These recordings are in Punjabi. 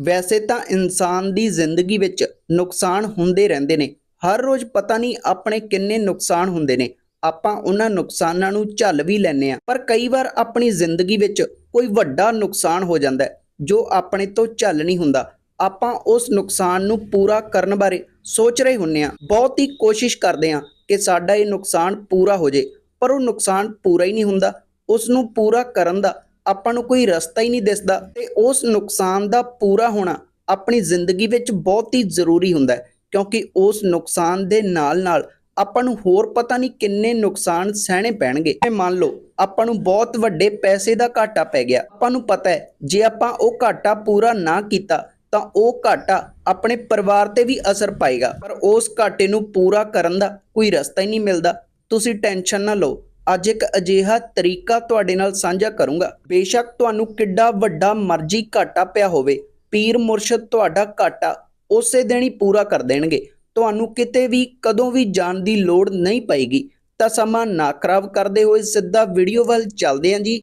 ਵੈਸੇ ਤਾਂ ਇਨਸਾਨ ਦੀ ਜ਼ਿੰਦਗੀ ਵਿੱਚ ਨੁਕਸਾਨ ਹੁੰਦੇ ਰਹਿੰਦੇ ਨੇ। ਹਰ ਰੋਜ਼ ਪਤਾ ਨਹੀਂ ਆਪਣੇ ਕਿੰਨੇ ਨੁਕਸਾਨ ਹੁੰਦੇ ਨੇ। ਆਪਾਂ ਉਹਨਾਂ ਨੁਕਸਾਨਾਂ ਨੂੰ ਝੱਲ ਵੀ ਲੈਂਦੇ ਆ ਪਰ ਕਈ ਵਾਰ ਆਪਣੀ ਜ਼ਿੰਦਗੀ ਵਿੱਚ ਕੋਈ ਵੱਡਾ ਨੁਕਸਾਨ ਹੋ ਜਾਂਦਾ ਜੋ ਆਪਣੇ ਤੋਂ ਝੱਲ ਨਹੀਂ ਹੁੰਦਾ। ਆਪਾਂ ਉਸ ਨੁਕਸਾਨ ਨੂੰ ਪੂਰਾ ਕਰਨ ਬਾਰੇ ਸੋਚ ਰਹੇ ਹੁੰਨੇ ਆ ਬਹੁਤ ਹੀ ਕੋਸ਼ਿਸ਼ ਕਰਦੇ ਆ ਕਿ ਸਾਡਾ ਇਹ ਨੁਕਸਾਨ ਪੂਰਾ ਹੋ ਜੇ ਪਰ ਉਹ ਨੁਕਸਾਨ ਪੂਰਾ ਹੀ ਨਹੀਂ ਹੁੰਦਾ। ਉਸ ਨੂੰ ਪੂਰਾ ਕਰਨ ਦਾ ਆਪਾਂ ਨੂੰ ਕੋਈ ਰਸਤਾ ਹੀ ਨਹੀਂ ਦਿਸਦਾ ਤੇ ਉਸ ਨੁਕਸਾਨ ਦਾ ਪੂਰਾ ਹੋਣਾ ਆਪਣੀ ਜ਼ਿੰਦਗੀ ਵਿੱਚ ਬਹੁਤ ਹੀ ਜ਼ਰੂਰੀ ਹੁੰਦਾ ਹੈ, ਕਿਉਂਕਿ ਉਸ ਨੁਕਸਾਨ ਦੇ ਨਾਲ-ਨਾਲ ਆਪਾਂ ਨੂੰ ਹੋਰ ਪਤਾ ਨਹੀਂ ਕਿੰਨੇ ਨੁਕਸਾਨ ਸਹਿਣੇ ਪੈਣਗੇ। ਜਿਵੇਂ ਮੰਨ ਲਓ, ਆਪਾਂ ਨੂੰ ਬਹੁਤ ਵੱਡੇ ਪੈਸੇ ਦਾ ਘਾਟਾ ਪੈ ਗਿਆ। ਆਪਾਂ ਨੂੰ ਪਤਾ ਹੈ, ਜੇ ਆਪਾਂ ਉਹ ਘਾਟਾ ਪੂਰਾ ਨਾ ਕੀਤਾ, ਤਾਂ ਉਹ ਘਾਟਾ ਆਪਣੇ ਪਰਿਵਾਰ ਤੇ ਵੀ ਅਸਰ ਪਾਏਗਾ। ਪਰ ਉਸ ਘਾਟੇ ਨੂੰ ਪੂਰਾ ਕਰਨ ਦਾ ਕੋਈ ਰਸਤਾ ਹੀ ਨਹੀਂ ਮਿਲਦਾ। ਤੁਸੀਂ ਟੈਨਸ਼ਨ ਨਾ ਲਓ ਅੱਜ ਇੱਕ ਅਜਿਹਾ ਤਰੀਕਾ ਤੁਹਾਡੇ ਨਾਲ ਸਾਂਝਾ ਕਰੂੰਗਾ। ਬੇਸ਼ੱਕ ਤੁਹਾਨੂੰ ਕਿੱਡਾ ਵੱਡਾ ਮਰਜ਼ੀ ਘਾਟਾ ਪਿਆ ਹੋਵੇ। ਪੀਰ ਮੁਰਸ਼ਦ ਤੁਹਾਡਾ ਘਾਟਾ ਉਸੇ ਦਿਨ ਹੀ ਪੂਰਾ ਕਰ ਦੇਣਗੇ। ਤੁਹਾਨੂੰ ਕਿਤੇ ਵੀ, ਕਦੋਂ ਵੀ ਜਾਣ ਦੀ ਲੋੜ ਨਹੀਂ ਪਏਗੀ। ਤਾਂ ਸਮਾਂ ਨਾ ਖਰਾਬ ਕਰਦੇ ਹੋਏ ਸਿੱਧਾ ਵੀਡੀਓ ਵੱਲ ਚੱਲਦੇ ਹਾਂ ਜੀ।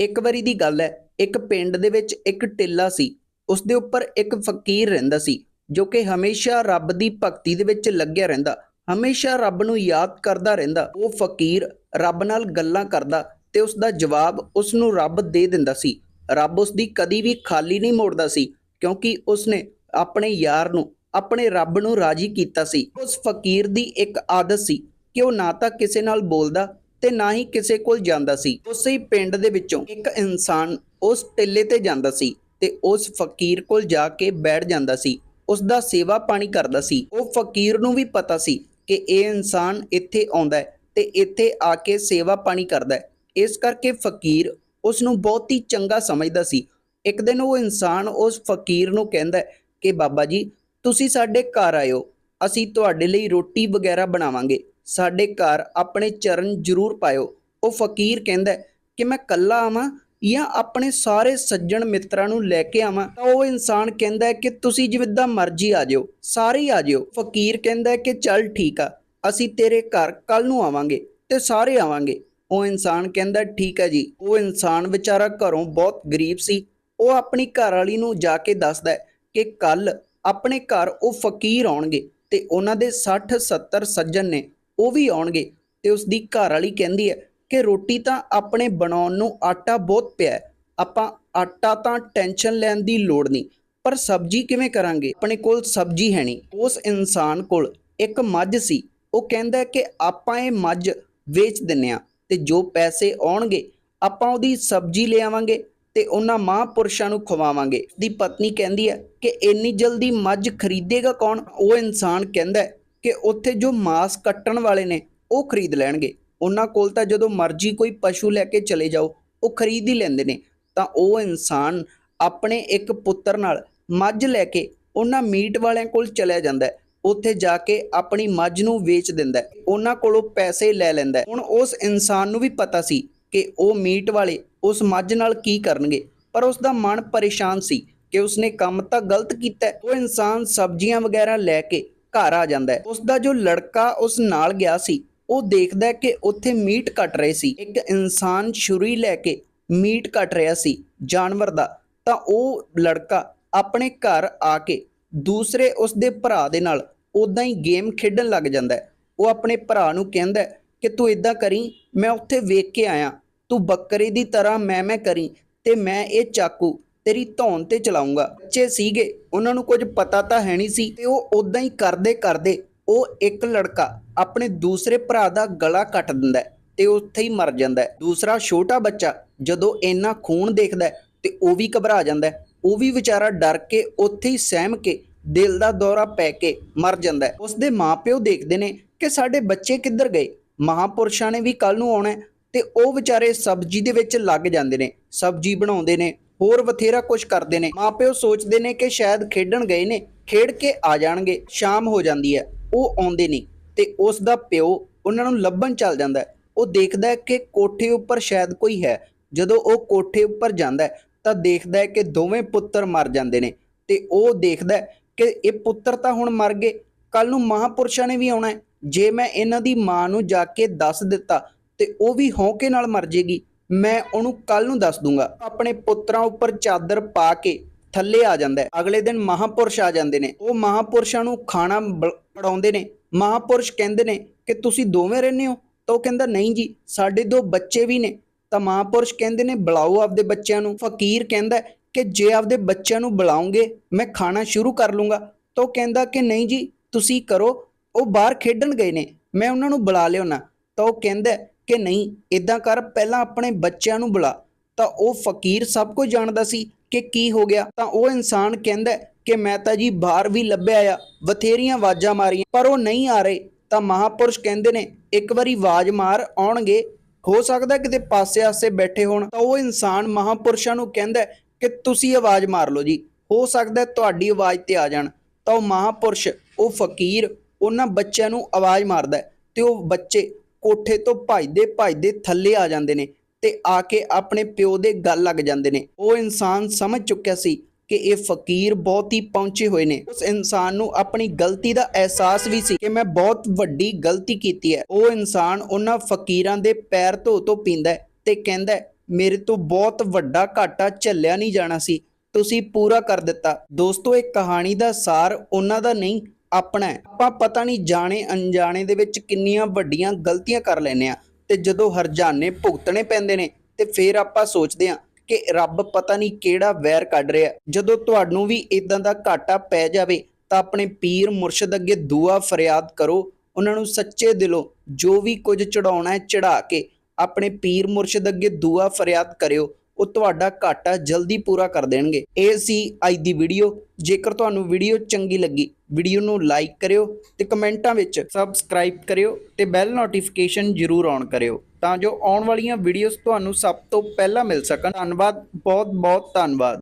ਇੱਕ ਵਾਰੀ ਦੀ ਗੱਲ ਹੈ, ਇੱਕ ਪਿੰਡ ਦੇ ਵਿੱਚ ਇੱਕ ਟਿੱਲਾ ਸੀ। ਉਸ ਦੇ ਉੱਪਰ ਇੱਕ ਫਕੀਰ ਰਹਿੰਦਾ ਸੀ। ਜੋ ਕਿ ਹਮੇਸ਼ਾ ਰੱਬ ਦੀ ਭਗਤੀ ਦੇ ਵਿੱਚ ਲੱਗਿਆ ਰਹਿੰਦਾ। ਹਮੇਸ਼ਾ ਰੱਬ ਨੂੰ ਯਾਦ ਕਰਦਾ ਰਹਿੰਦਾ। ਉਹ ਫਕੀਰ ਰੱਬ ਨਾਲ ਗੱਲਾਂ ਕਰਦਾ ਤੇ ਉਸ ਦਾ ਜਵਾਬ ਉਸ ਨੂੰ ਰੱਬ ਦੇ ਦਿੰਦਾ ਸੀ। ਰੱਬ ਉਸ ਦੀ ਕਦੀ ਵੀ ਖਾਲੀ ਨਹੀਂ ਮੋੜਦਾ ਸੀ, ਕਿਉਂਕਿ ਉਸ ਨੇ ਆਪਣੇ ਯਾਰ ਨੂੰ, ਆਪਣੇ ਰੱਬ ਨੂੰ ਰਾਜੀ ਕੀਤਾ ਸੀ। ਉਸ ਫਕੀਰ ਦੀ ਇੱਕ ਆਦਤ ਸੀ ਕਿ ਉਹ ਨਾ ਤਾਂ ਕਿਸੇ ਨਾਲ ਬੋਲਦਾ ਤੇ ਨਾ ਹੀ ਕਿਸੇ ਕੋਲ ਜਾਂਦਾ ਸੀ। ਉਸੇ ਹੀ ਪਿੰਡ ਦੇ ਵਿੱਚੋਂ ਇੱਕ ਇਨਸਾਨ ਉਸ ਟਿੱਲੇ ਤੇ ਜਾਂਦਾ ਸੀ ਤੇ ਉਸ ਫਕੀਰ ਕੋਲ ਜਾ ਕੇ ਬੈਠ ਜਾਂਦਾ ਸੀ। ਉਸ ਦਾ ਸੇਵਾ ਪਾਣੀ ਕਰਦਾ ਸੀ। ਉਹ ਫਕੀਰ ਨੂੰ ਵੀ ਪਤਾ ਸੀ ਕਿ ਇਹ ਇਨਸਾਨ ਇੱਥੇ ਆਉਂਦਾ ਹੈ ਤੇ ਇੱਥੇ ਆ ਕੇ ਸੇਵਾ ਪਾਣੀ ਕਰਦਾ ਹੈ। ਇਸ ਕਰਕੇ ਫਕੀਰ ਉਸ ਨੂੰ ਬਹੁਤ ਹੀ ਚੰਗਾ ਸਮਝਦਾ ਸੀ। ਇੱਕ ਦਿਨ ਉਹ ਇਨਸਾਨ ਉਸ ਫਕੀਰ ਨੂੰ ਕਹਿੰਦਾ ਕਿ ਬਾਬਾ ਜੀ, ਤੁਸੀਂ ਸਾਡੇ ਘਰ ਆਇਓ, ਅਸੀਂ ਤੁਹਾਡੇ ਲਈ ਰੋਟੀ ਵਗੈਰਾ ਬਣਾਵਾਂਗੇ। ਸਾਡੇ ਘਰ ਆਪਣੇ ਚਰਨ ਜ਼ਰੂਰ ਪਾਇਓ। ਉਹ ਫਕੀਰ ਕਹਿੰਦਾ ਕਿ ਮੈਂ ਕੱਲਾ ਆਵਾਂ ਜਾਂ ਆਪਣੇ ਸਾਰੇ ਸੱਜਣ ਮਿੱਤਰਾਂ ਨੂੰ ਲੈ ਕੇ ਆਵਾਂ, ਤਾਂ ਉਹ ਇਨਸਾਨ ਕਹਿੰਦਾ ਹੈ ਕਿ ਤੁਸੀਂ ਜਿਵੇਂ ਮਰਜ਼ੀ ਆ ਜਿਓ, ਸਾਰੇ ਹੀ ਆ ਜਿਓ। ਫਕੀਰ ਕਹਿੰਦਾ ਹੈ ਕਿ ਚੱਲ ਠੀਕ ਆ, ਅਸੀਂ ਤੇਰੇ ਘਰ ਕੱਲ ਨੂੰ ਆਵਾਂਗੇ ਤੇ ਸਾਰੇ ਆਵਾਂਗੇ। ਉਹ ਇਨਸਾਨ ਕਹਿੰਦਾ ਠੀਕ ਹੈ ਜੀ। ਉਹ ਇਨਸਾਨ ਵਿਚਾਰਾ ਘਰੋਂ ਬਹੁਤ ਗਰੀਬ ਸੀ। ਉਹ ਆਪਣੀ ਘਰ ਵਾਲੀ ਨੂੰ ਜਾ ਕੇ ਦੱਸਦਾ ਹੈ ਕਿ ਕੱਲ ਆਪਣੇ ਘਰ ਉਹ ਫਕੀਰ ਆਉਣਗੇ ਤੇ ਉਹਨਾਂ ਦੇ 60 70 ਸੱਜਣ ਨੇ, ਉਹ ਵੀ ਆਉਣਗੇ ਤੇ ਉਸ ਦੀ ਘਰ ਵਾਲੀ ਕਹਿੰਦੀ ਹੈ ਕਿ ਰੋਟੀ ਤਾਂ ਆਪਣੇ ਬਣਾਉਣ ਨੂੰ ਆਟਾ ਬਹੁਤ ਪਿਆ ਆਪਾਂ ਆਟਾ ਤਾਂ ਟੈਨਸ਼ਨ ਲੈਣ ਦੀ ਲੋੜ ਨਹੀਂ, ਪਰ ਸਬਜ਼ੀ ਕਿਵੇਂ ਕਰਾਂਗੇ? ਆਪਣੇ ਕੋਲ ਸਬਜ਼ੀ ਹੈ ਨਹੀਂ। ਉਸ ਇਨਸਾਨ ਕੋਲ ਇੱਕ ਮੱਝ ਸੀ। ਉਹ ਕਹਿੰਦਾ ਕਿ ਆਪਾਂ ਇਹ ਮੱਝ ਵੇਚ ਦਿੰਨੇ ਆ ਤੇ ਜੋ ਪੈਸੇ ਆਉਣਗੇ, ਆਪਾਂ ਉਹਦੀ ਸਬਜ਼ੀ ਲੈ ਆਵਾਂਗੇ ਤੇ ਉਹਨਾਂ ਮਹਾਂਪੁਰਸ਼ਾਂ ਨੂੰ ਖਵਾਵਾਂਗੇ। ਦੀ ਪਤਨੀ ਕਹਿੰਦੀ ਹੈ ਕਿ ਇੰਨੀ ਜਲਦੀ ਮੱਝ ਖਰੀਦੇਗਾ ਕੌਣ? ਉਹ ਇਨਸਾਨ ਕਹਿੰਦਾ ਕਿ ਉੱਥੇ ਜੋ ਮਾਸ ਕੱਟਣ ਵਾਲੇ ਨੇ, ਉਹ ਖਰੀਦ ਲੈਣਗੇ। ਉਹਨਾਂ ਕੋਲ ਤਾਂ ਜਦੋਂ ਮਰਜ਼ੀ ਕੋਈ ਪਸ਼ੂ ਲੈ ਕੇ ਚਲੇ ਜਾਓ, ਉਹ ਖਰੀਦ ਹੀ ਲੈਂਦੇ ਨੇ। ਤਾਂ ਉਹ ਇਨਸਾਨ ਆਪਣੇ ਇੱਕ ਪੁੱਤਰ ਨਾਲ ਮੱਝ ਲੈ ਕੇ ਉਹਨਾਂ ਮੀਟ ਵਾਲਿਆਂ ਕੋਲ ਚਲਿਆ ਜਾਂਦਾ ਹੈ। ਉੱਥੇ ਜਾ ਕੇ ਆਪਣੀ ਮੱਝ ਨੂੰ ਵੇਚ ਦਿੰਦਾ ਹੈ। ਉਹਨਾਂ ਕੋਲੋਂ ਪੈਸੇ ਲੈ ਲੈਂਦਾ ਹੈ। ਹੁਣ ਉਸ ਇਨਸਾਨ ਨੂੰ ਵੀ ਪਤਾ ਸੀ ਕਿ ਉਹ ਮੀਟ ਵਾਲੇ ਉਸ ਮੱਝ ਨਾਲ ਕੀ ਕਰਨਗੇ, ਪਰ ਉਸ ਦਾ ਮਨ ਪਰੇਸ਼ਾਨ ਸੀ ਕਿ ਉਸਨੇ ਕੰਮ ਤਾਂ ਗਲਤ ਕੀਤਾ ਉਹ ਇਨਸਾਨ ਸਬਜ਼ੀਆਂ ਵਗੈਰਾ ਲੈ ਕੇ ਘਰ ਆ ਜਾਂਦਾ ਹੈ। ਉਸ ਦਾ ਜੋ ਲੜਕਾ ਉਸ ਨਾਲ ਗਿਆ ਸੀ ਉਹ ਦੇਖਦਾ ਕਿ ਉੱਥੇ ਮੀਟ ਕੱਟ ਰਹੇ ਸੀ। ਇੱਕ ਇਨਸਾਨ ਛੁਰੀ ਲੈ ਕੇ ਮੀਟ ਕੱਟ ਰਿਹਾ ਸੀ, ਜਾਨਵਰ ਦਾ। ਤਾਂ ਉਹ ਲੜਕਾ ਆਪਣੇ ਘਰ ਆ ਕੇ ਦੂਸਰੇ ਉਸ ਦੇ ਭਰਾ ਦੇ ਨਾਲ ਉਦਾਂ ਹੀ ਗੇਮ ਖੇਡਣ ਲੱਗ ਜਾਂਦਾ ਉਹ ਆਪਣੇ ਭਰਾ ਨੂੰ ਕਹਿੰਦਾ ਕਿ ਤੂੰ ਇਦਾਂ ਕਰੀ, ਮੈਂ ਉੱਥੇ ਵੇਖ ਕੇ ਆਇਆ। ਤੂੰ ਬੱਕਰੇ ਦੀ ਤਰ੍ਹਾਂ ਮੈਂ ਮੈਂ ਕਰੀ ਤੇ ਮੈਂ ਇਹ ਚਾਕੂ ਤੇਰੀ ਧੌਣ ਤੇ ਚਲਾਉਂਗਾ। ਬੱਚੇ ਸੀਗੇ, ਉਹਨਾਂ ਨੂੰ ਕੁਝ ਪਤਾ ਤਾਂ ਹੈ ਨਹੀਂ ਸੀ ਤੇ ਉਹ ਉਦਾਂ ਹੀ ਕਰਦੇ ਕਰਦੇ ਉਹ ਇੱਕ ਲੜਕਾ ਆਪਣੇ ਦੂਸਰੇ ਭਰਾ ਦਾ ਗਲਾ ਕੱਟ ਦਿੰਦਾ ਹੈ ਤੇ ਉੱਥੇ ਹੀ ਮਰ ਜਾਂਦਾ ਹੈ। ਦੂਸਰਾ ਛੋਟਾ ਬੱਚਾ ਜਦੋਂ ਇੰਨਾ ਖੂਨ ਦੇਖਦਾ ਹੈ ਤੇ ਉਹ ਵੀ ਘਬਰਾ ਜਾਂਦਾ ਹੈ। ਉਹ ਵੀ ਵਿਚਾਰਾ ਡਰ ਕੇ ਉੱਥੇ ਹੀ ਸਹਿਮ ਕੇ ਦਿਲ ਦਾ ਦੌਰਾ ਪੈ ਕੇ ਮਰ ਜਾਂਦਾ ਹੈ। ਉਸਦੇ ਮਾਪਿਓ ਦੇਖਦੇ ਨੇ ਕਿ ਸਾਡੇ ਬੱਚੇ ਕਿੱਧਰ ਗਏ। ਮਹਾਪੁਰਸ਼ਾਂ ਨੇ ਵੀ ਕੱਲ ਨੂੰ ਆਉਣਾ ਤੇ ਉਹ ਵਿਚਾਰੇ ਸਬਜ਼ੀ ਦੇ ਵਿੱਚ ਲੱਗ ਜਾਂਦੇ ਨੇ। ਸਬਜ਼ੀ ਬਣਾਉਂਦੇ ਨੇ, ਹੋਰ ਬਥੇਰਾ ਕੁਝ ਕਰਦੇ ਨੇ। ਮਾਪਿਓ ਸੋਚਦੇ ਨੇ ਕਿ ਸ਼ਾਇਦ ਖੇਡਣ ਗਏ ਨੇ, ਖੇਡ ਕੇ ਆ ਜਾਣਗੇ, ਸ਼ਾਮ ਹੋ ਜਾਂਦੀ ਹੈ। ਉਹ ਆਉਂਦੇ ਨਹੀਂ ਤੇ ਉਸ ਦਾ ਪਿਓ ਉਹਨਾਂ ਨੂੰ ਲੱਭਣ ਚੱਲ ਜਾਂਦਾ ਹੈ। ਉਹ ਦੇਖਦਾ ਹੈ ਕਿ ਕੋਠੇ ਉੱਪਰ ਸ਼ਾਇਦ ਕੋਈ ਹੈ। ਜਦੋਂ ਉਹ ਕੋਠੇ ਉੱਪਰ ਜਾਂਦਾ ਹੈ ਤਾਂ ਦੇਖਦਾ ਹੈ ਕਿ ਦੋਵੇਂ ਪੁੱਤਰ ਮਰ ਜਾਂਦੇ ਨੇ ਤੇ ਉਹ ਦੇਖਦਾ ਹੈ ਕਿ ਇਹ ਪੁੱਤਰ ਤਾਂ ਹੁਣ ਮਰ ਗਏ ਕੱਲ ਨੂੰ ਮਹਾਪੁਰਸ਼ਾਂ ਨੇ ਵੀ ਆਉਣਾ ਹੈ। ਜੇ ਮੈਂ ਇਹਨਾਂ ਦੀ ਮਾਂ ਨੂੰ ਜਾ ਕੇ ਦੱਸ ਦਿੱਤਾ ਤੇ ਉਹ ਵੀ ਹੌਂਕੇ ਨਾਲ ਮਰ ਜੇਗੀ, ਮੈਂ ਉਹਨੂੰ ਕੱਲ ਨੂੰ ਦੱਸ ਦੂੰਗਾ। ਆਪਣੇ ਪੁੱਤਰਾਂ ਉੱਪਰ ਚਾਦਰ ਪਾ ਕੇ ਥੱਲੇ ਆ ਜਾਂਦਾ ਹੈ। ਅਗਲੇ ਦਿਨ ਮਹਾਪੁਰਸ਼ ਆ ਜਾਂਦੇ ਨੇ। ਉਹ ਮਹਾਪੁਰਸ਼ਾਂ ਨੂੰ ਖਾਣਾ ਪੜਾਉਂਦੇ ਨੇ। ਮਹਾਪੁਰਸ਼ ਕਹਿੰਦੇ ਨੇ ਕਿ ਤੁਸੀਂ ਦੋਵੇਂ ਰਹਿੰਦੇ ਹੋ? ਤਾਂ ਉਹ ਕਹਿੰਦਾ, ਨਹੀਂ ਜੀ, ਸਾਡੇ ਦੋ ਬੱਚੇ ਵੀ ਨੇ। ਤਾਂ ਮਹਾਪੁਰਸ਼ ਕਹਿੰਦੇ ਨੇ, ਬੁਲਾਓ ਆਪਦੇ ਬੱਚਿਆਂ ਨੂੰ। ਫਕੀਰ ਕਹਿੰਦਾ ਕਿ ਜੇ ਆਪਦੇ ਬੱਚਿਆਂ ਨੂੰ ਬੁਲਾਉਂਗੇ ਮੈਂ ਖਾਣਾ ਸ਼ੁਰੂ ਕਰ ਲੂੰਗਾ। ਤਾਂ ਉਹ ਕਹਿੰਦਾ ਕਿ, ਨਹੀਂ ਜੀ, ਤੁਸੀਂ ਕਰੋ। ਉਹ ਬਾਹਰ ਖੇਡਣ ਗਏ ਨੇ। ਮੈਂ ਉਹਨਾਂ ਨੂੰ ਬੁਲਾ ਲਿਆਉਣਾ ਤਾਂ ਉਹ ਕਹਿੰਦਾ ਕਿ, ਨਹੀਂ ਇਦਾਂ ਕਰ, ਪਹਿਲਾਂ ਆਪਣੇ ਬੱਚਿਆਂ ਨੂੰ ਬੁਲਾ। ਤਾਂ ਉਹ ਫਕੀਰ ਸਭ ਕੁਝ ਜਾਣਦਾ ਸੀ ਕਿ ਕੀ ਹੋ ਗਿਆ। ਤਾਂ ਉਹ ਇਨਸਾਨ ਕਹਿੰਦਾ ਕਿ ਮੈਂ ਤਾਂ ਜੀ ਬਾਹਰ ਵੀ ਲੱਭਿਆ ਆ, ਬਥੇਰੀਆਂ ਆਵਾਜ਼ਾਂ ਮਾਰੀਆਂ, ਪਰ ਉਹ ਨਹੀਂ ਆ ਰਹੇ। ਤਾਂ ਮਹਾਪੁਰਸ਼ ਕਹਿੰਦੇ ਨੇ, ਇੱਕ ਵਾਰੀ ਆਵਾਜ਼ ਮਾਰ, ਆਉਣਗੇ। ਹੋ ਸਕਦਾ ਕਿਤੇ ਪਾਸੇ-ਆਸੇ ਬੈਠੇ ਹੋਣ। ਤਾਂ ਉਹ ਇਨਸਾਨ ਮਹਾਪੁਰਸ਼ਾਂ ਨੂੰ ਕਹਿੰਦਾ ਕਿ ਤੁਸੀਂ ਆਵਾਜ਼ ਮਾਰ ਲਓ ਜੀ। ਹੋ ਸਕਦਾ ਤੁਹਾਡੀ ਆਵਾਜ਼ ਤੇ ਆ ਜਾਣ। ਤਾਂ ਉਹ ਮਹਾਪੁਰਸ਼, ਉਹ ਫਕੀਰ, ਉਹਨਾਂ ਬੱਚਿਆਂ ਨੂੰ ਆਵਾਜ਼ ਮਾਰਦਾ ਤੇ ਉਹ ਬੱਚੇ ਕੋਠੇ ਤੋਂ ਭੱਜਦੇ ਭੱਜਦੇ ਥੱਲੇ ਆ ਜਾਂਦੇ ਨੇ। ਤੇ ਆ ਕੇ ਆਪਣੇ ਪਿਓ ਦੇ ਗੱਲ ਲੱਗ ਜਾਂਦੇ ਨੇ। ਉਹ ਇਨਸਾਨ ਸਮਝ ਚੁੱਕਿਆ ਸੀ ਕਿ ਇਹ ਫਕੀਰ ਬਹੁਤ ਹੀ ਪਹੁੰਚੇ ਹੋਏ ਨੇ। ਉਸ ਇਨਸਾਨ ਨੂੰ ਆਪਣੀ ਗਲਤੀ ਦਾ ਅਹਿਸਾਸ ਵੀ ਸੀ ਕਿ ਮੈਂ ਬਹੁਤ ਵੱਡੀ ਗਲਤੀ ਕੀਤੀ ਹੈ। ਉਹ ਇਨਸਾਨ ਉਹਨਾਂ ਫਕੀਰਾਂ ਦੇ ਪੈਰ ਧੋ ਧੋ ਪੀਂਦਾ ਤੇ ਕਹਿੰਦਾ ਮੇਰੇ ਤੋਂ ਬਹੁਤ ਵੱਡਾ ਘਾਟਾ ਝੱਲਿਆ ਨਹੀਂ ਜਾਣਾ ਸੀ। ਤੁਸੀਂ ਪੂਰਾ ਕਰ ਦਿੱਤਾ। ਦੋਸਤੋ, ਇਹ ਕਹਾਣੀ ਦਾ ਸਾਰ ਉਹਨਾਂ ਦਾ ਨਹੀਂ, ਆਪਣਾ ਆਪਾਂ ਪਤਾ ਨਹੀਂ ਜਾਣੇ ਅਣਜਾਣੇ ਦੇ ਵਿੱਚ ਕਿੰਨੀਆਂ ਵੱਡੀਆਂ ਗਲਤੀਆਂ ਕਰ ਲੈਨੇ ਆ ਤੇ ਜਦੋਂ ਹਰਜਾਨੇ ਭੁਗਤਣੇ ਪੈਂਦੇ ਨੇ, ਤੇ ਫਿਰ ਆਪਾਂ ਸੋਚਦੇ ਆ ਕਿ ਰੱਬ ਪਤਾ ਨਹੀਂ ਕਿਹੜਾ ਵੈਰ ਕੱਢ ਰਿਹਾ। ਜਦੋਂ ਤੁਹਾਨੂੰ ਵੀ ਇਦਾਂ ਦਾ ਘਾਟਾ ਪੈ ਜਾਵੇ, ਤਾਂ ਆਪਣੇ ਪੀਰ ਮੁਰਸ਼ਿਦ ਅੱਗੇ ਦੁਆ ਫਰਿਆਦ ਕਰੋ। ਉਹਨਾਂ ਨੂੰ ਸੱਚੇ ਦਿਲੋਂ ਜੋ ਵੀ ਕੁਝ ਚੜਾਉਣਾ ਹੈ ਚੜਾ ਕੇ ਆਪਣੇ ਪੀਰ ਮੁਰਸ਼ਿਦ ਅੱਗੇ ਦੁਆ ਫਰਿਆਦ ਕਰਿਓ। ਉਹ ਤੁਹਾਡਾ ਘਾਟਾ ਜਲਦੀ ਪੂਰਾ ਕਰ ਦੇਣਗੇ। ਇਹ ਸੀ ਅੱਜ ਦੀ ਵੀਡੀਓ। ਜੇਕਰ ਤੁਹਾਨੂੰ ਵੀਡੀਓ ਚੰਗੀ ਲੱਗੀ, ਵੀਡੀਓ ਨੂੰ ਲਾਈਕ ਕਰਿਓ ਤੇ ਕਮੈਂਟਾਂ ਵਿੱਚ ਸਬਸਕ੍ਰਾਈਬ ਕਰਿਓ ਤੇ ਬੈਲ ਨੋਟੀਫਿਕੇਸ਼ਨ ਜ਼ਰੂਰ ਔਨ ਕਰਿਓ ਤਾਂ ਜੋ ਆਉਣ ਵਾਲੀਆਂ ਵੀਡੀਓਜ਼ ਤੁਹਾਨੂੰ ਸਭ ਤੋਂ ਪਹਿਲਾਂ ਮਿਲ ਸਕਣ। ਧੰਨਵਾਦ ਬਹੁਤ ਬਹੁਤ ਧੰਨਵਾਦ।